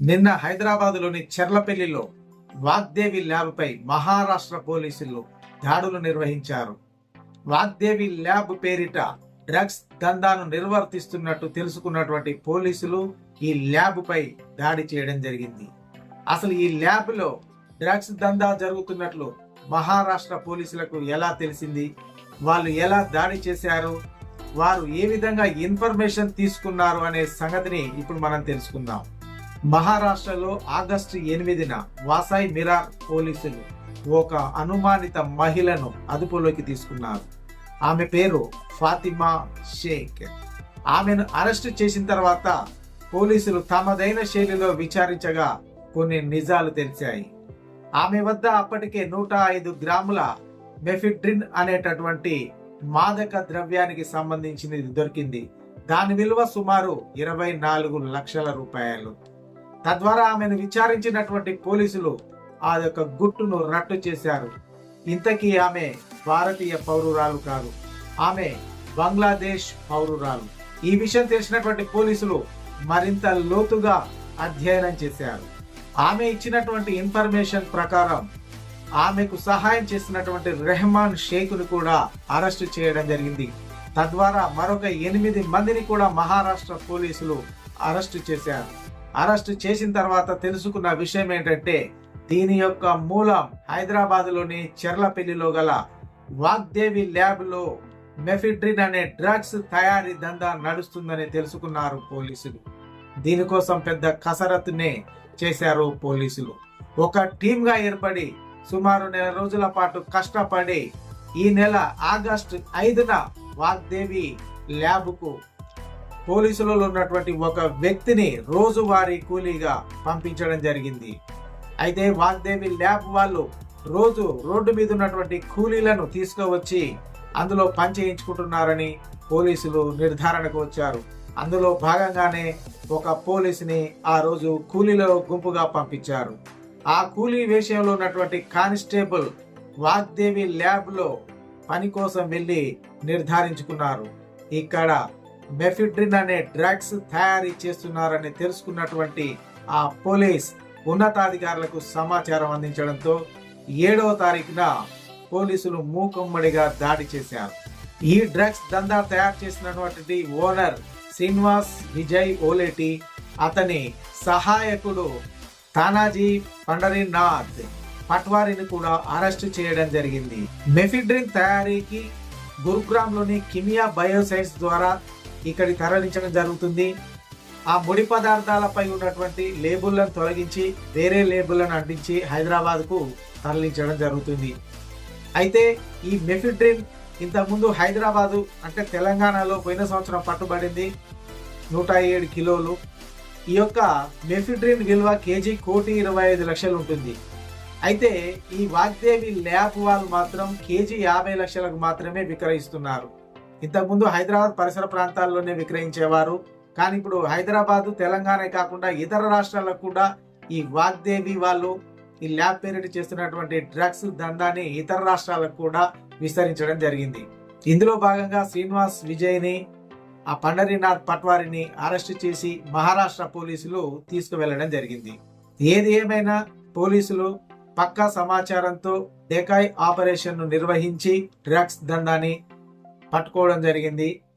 నిన్న హైదరాబాదులోని చెర్లపల్లిలో వాగ్దేవి ల్యాబ్పై మహారాష్ట్ర పోలీసులు దాడులు నిర్వహించారు. వాగ్దేవి ల్యాబ్ పేరిట డ్రగ్స్ దందాను నిర్వర్తిస్తున్నట్టు తెలుసుకున్నటువంటి పోలీసులు ఈ ల్యాబ్పై దాడి చేయడం జరిగింది. అసలు ఈ ల్యాబ్లో డ్రగ్స్ దందా జరుగుతున్నట్లు మహారాష్ట్ర పోలీసులకు ఎలా తెలిసింది? వాళ్ళు ఎలా దాడి చేశారు? వారు ఏ విధంగా ఇన్ఫర్మేషన్ తీసుకున్నారు అనే సంగతిని ఇప్పుడు మనం తెలుసుకుందాం. మహారాష్ట్రలో ఆగస్టు ఎనిమిదిన వాసాయి మిరార్ పోలీసులు ఒక అనుమానిత మహిళను అదుపులోకి తీసుకున్నారు. ఆమె పేరు ఫాతిమా షేక్. ఆమెను అరెస్టు చేసిన తర్వాత పోలీసులు తమదైన శైలిలో విచారించగా కొన్ని నిజాలు తెలిసాయి. ఆమె వద్ద అప్పటికే నూట ఐదు గ్రాముల మెఫిడ్రిన్ అనేటటువంటి మాదక ద్రవ్యానికి సంబంధించినది దొరికింది. దాని విలువ సుమారు ఇరవై నాలుగు లక్షల రూపాయలు. తద్వారా ఆమెను విచారించినటువంటి పోలీసులు ఆ యొక్క గుట్టును రట్టు చేశారు. ఇంతకీ ఆమె భారతీయ పౌరురాలు కాదు. ఆమె బంగ్లాదేశ్ పౌరురాలు. ఈ విషయం తెలిసినటువంటి పోలీసులు మరింత లోతుగా అధ్యయనం చేశారు. ఆమె ఇచ్చినటువంటి ఇన్ఫర్మేషన్ ప్రకారం ఆమెకు సహాయం చేసినటువంటి రెహమాన్ షేక్ను కూడా అరెస్టు చేయడం జరిగింది. తద్వారా మరొక ఎనిమిది మందిని కూడా మహారాష్ట్ర పోలీసులు అరెస్టు చేశారు. అరెస్టు చేసిన తర్వాత తెలుసుకున్న విషయం ఏంటంటే దీని యొక్క మూలం హైదరాబాద్లోని చెర్లపల్లిలో గల వాగ్దేవి ల్యాబ్లో మెఫిడ్రిన్ అనే డ్రగ్స్ తయారీ దందా నడుస్తుందని తెలుసుకున్నారు పోలీసులు. దీనికోసం పెద్ద కసరత్తునే చేశారు పోలీసులు. ఒక టీమ్గా ఏర్పడి సుమారు నెల రోజుల పాటు కష్టపడి ఈ నెల ఆగస్టు ఐదున వాగ్దేవి ల్యాబ్కు పోలీసులలో ఉన్నటువంటి ఒక వ్యక్తిని రోజువారీ కూలీగా పంపించడం జరిగింది. అయితే వాగ్దేవి ల్యాబ్ వాళ్ళు రోజు రోడ్డు మీద ఉన్నటువంటి కూలీలను తీసుకువచ్చి అందులో పని చేయించుకుంటున్నారని పోలీసులు నిర్ధారణకు వచ్చారు. అందులో భాగంగానే ఒక పోలీసుని ఆ రోజు కూలీలో గుంపుగా పంపించారు. ఆ కూలీ వేషంలో ఉన్నటువంటి కానిస్టేబుల్ వాగ్దేవి ల్యాబ్లో పని కోసం వెళ్ళి నిర్ధారించుకున్నారు. ఇక్కడ మెఫిడ్రిన్ అనే డ్రగ్స్ తయారీ చేస్తున్నారని తెలుసుకున్నటువంటి ఆ పోలీస్ ఉన్నతాధికారులకు సమాచారం అందించడంతో ఏడవ తారీఖున పోలీసులు మూకమ్మడిగా దాడి చేశారు. ఈ డ్రగ్స్ దందా తయారు చేసినటువంటి ఓనర్ శ్రీనివాస్ విజయ్ ఓలేటి. అతని సహాయకుడు తానాజీ పండరీనాథ్ పట్వారిని కూడా అరెస్ట్ చేయడం జరిగింది. మెఫిడ్రిన్ తయారీకి గురుగ్రామ్లోని కిమియా బయోసైన్స్ ద్వారా ఇక్కడి తరలించడం జరుగుతుంది. ఆ ముడి పదార్థాలపై ఉన్నటువంటి లేబుల్లను తొలగించి వేరే లేబుళ్ళను అంటించి హైదరాబాద్కు తరలించడం జరుగుతుంది. అయితే ఈ మెఫిడ్రిన్ ఇంతకుముందు హైదరాబాదు అంటే తెలంగాణలో పోయిన సంవత్సరం పట్టుబడింది. నూట ఏడు కిలోలు. ఈ యొక్క మెఫిడ్రిన్ విలువ కేజీ కోటి ఇరవై ఐదు లక్షలు ఉంటుంది. అయితే ఈ వాగ్దేవి ల్యాబ్ వాళ్ళు మాత్రం కేజీ యాభై లక్షలకు మాత్రమే విక్రయిస్తున్నారు. ఇంతకుముందు హైదరాబాద్ పరిసర ప్రాంతాల్లోనే విక్రయించేవారు. కానీ ఇప్పుడు హైదరాబాదు తెలంగాణ కాకుండా ఇతర రాష్ట్రాలకు కూడా ఈ వాగ్దేవి వాళ్ళు ఈ ల్యాబ్ పేరిట చేస్తున్నటువంటి డ్రగ్స్ దందాన్ని ఇతర రాష్ట్రాలకు కూడా విస్తరించడం జరిగింది. ఇందులో భాగంగా శ్రీనివాస్ విజయ్ని ఆ పండరీనాథ్ పట్వారిని అరెస్ట్ చేసి మహారాష్ట్ర పోలీసులు తీసుకువెళ్ళడం జరిగింది. ఏది ఏమైనా పోలీసులు పక్కా సమాచారంతో డెకాయ్ ఆపరేషన్ను నిర్వహించి డ్రగ్స్ దందాన్ని పట్టుకోవడం జరిగింది.